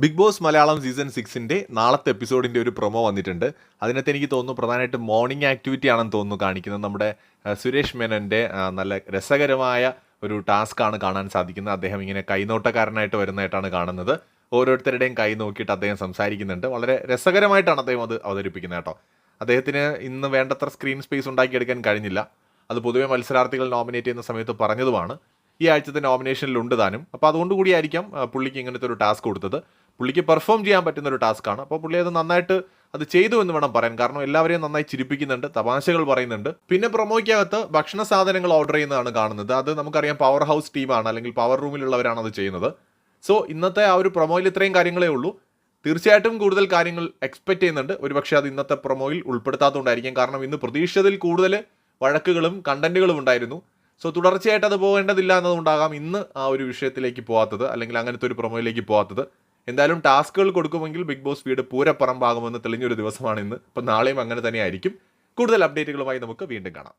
Big boss Malayalam season സിക്സിന്റെ നാളത്തെ എപ്പിസോഡിന്റെ ഒരു പ്രൊമോ വന്നിട്ടുണ്ട്. അതിനകത്ത് എനിക്ക് തോന്നുന്നു പ്രധാനമായിട്ട് മോർണിംഗ് ആക്ടിവിറ്റി ആണെന്ന് തോന്നുന്നു കാണിക്കുന്നത്. നമ്മുടെ സുരേഷ് മേനന്റെ നല്ല രസകരമായ ഒരു ടാസ്ക് ആണ് കാണാൻ സാധിക്കുന്നത്. അദ്ദേഹം ഇങ്ങനെ കൈനോട്ടക്കാരനായിട്ട് വരുന്നതായിട്ടാണ് കാണുന്നത്. ഓരോരുത്തരുടെയും കൈ നോക്കിയിട്ട് അദ്ദേഹം സംസാരിക്കുന്നുണ്ട്. വളരെ രസകരമായിട്ടാണ് അദ്ദേഹം അത് അവതരിപ്പിക്കുന്നത് കേട്ടോ. അദ്ദേഹത്തിന് ഇന്ന് വേണ്ടത്ര സ്ക്രീൻ സ്പേസ് ഉണ്ടാക്കിയെടുക്കാൻ കഴിഞ്ഞില്ല. അത് പൊതുവെ മത്സരാർത്ഥികൾ നോമിനേറ്റ് ചെയ്യുന്ന സമയത്ത് പറഞ്ഞതുമാണ്. ഈ ആഴ്ചത്തെ നോമിനേഷനിലുണ്ട് താനും. അപ്പോൾ അതുകൊണ്ട് കൂടിയായിരിക്കാം പുള്ളിക്ക് ഇങ്ങനത്തെ ഒരു ടാസ്ക് കൊടുത്തത്. പുള്ളിക്ക് പെർഫോം ചെയ്യാൻ പറ്റുന്ന ഒരു ടാസ്ക്കാണ് അപ്പോൾ പുള്ളി അത് നന്നായിട്ട് അത് ചെയ്തു എന്ന് വേണം പറയാൻ. കാരണം എല്ലാവരെയും നന്നായി ചിരിപ്പിക്കുന്നുണ്ട് തമാശകൾ പറയുന്നുണ്ട്. പിന്നെ പ്രൊമോയ്ക്കകത്ത് ഭക്ഷണ സാധനങ്ങൾ ഓർഡർ ചെയ്യുന്നതാണ് കാണുന്നത്. അത് നമുക്കറിയാം പവർ ഹൗസ് ടീമാണ് അല്ലെങ്കിൽ പവർ റൂമിലുള്ളവരാണ് അത് ചെയ്യുന്നത്. സോ ഇന്നത്തെ ആ ഒരു പ്രൊമോയിൽ ഇത്രയും കാര്യങ്ങളേ ഉള്ളൂ. തീർച്ചയായിട്ടും കൂടുതൽ കാര്യങ്ങൾ എക്സ്പെക്ട് ചെയ്യുന്നുണ്ട്. ഒരുപക്ഷെ അത് ഇന്നത്തെ പ്രൊമോയിൽ ഉൾപ്പെടുത്താത്തതുകൊണ്ടായിരിക്കും. കാരണം ഇന്ന് പ്രതീക്ഷിച്ചതിൽ കൂടുതൽ വഴക്കുകളും കണ്ടന്റുകളും ഉണ്ടായിരുന്നു. സോ തുടർച്ചയായിട്ട് അത് പോകേണ്ടതില്ല എന്നതുകൊണ്ടാകാം ഇന്ന് ആ ഒരു വിഷയത്തിലേക്ക് പോകാത്തത് അല്ലെങ്കിൽ അങ്ങനത്തെ ഒരു പ്രൊമോയിലേക്ക് പോകാത്തത് എന്തായാലും ടാസ്കുകൾ കൊടുക്കുമെങ്കിൽ ബിഗ് ബോസ് വീട് പൂരപ്പറമ്പാകുമെന്ന് തെളിഞ്ഞൊരു ദിവസമാണ് ഇന്ന്. അപ്പം നാളെയും അങ്ങനെ തന്നെ ആയിരിക്കും കൂടുതൽ അപ്ഡേറ്റുകളുമായി നമുക്ക് വീണ്ടും കാണാം.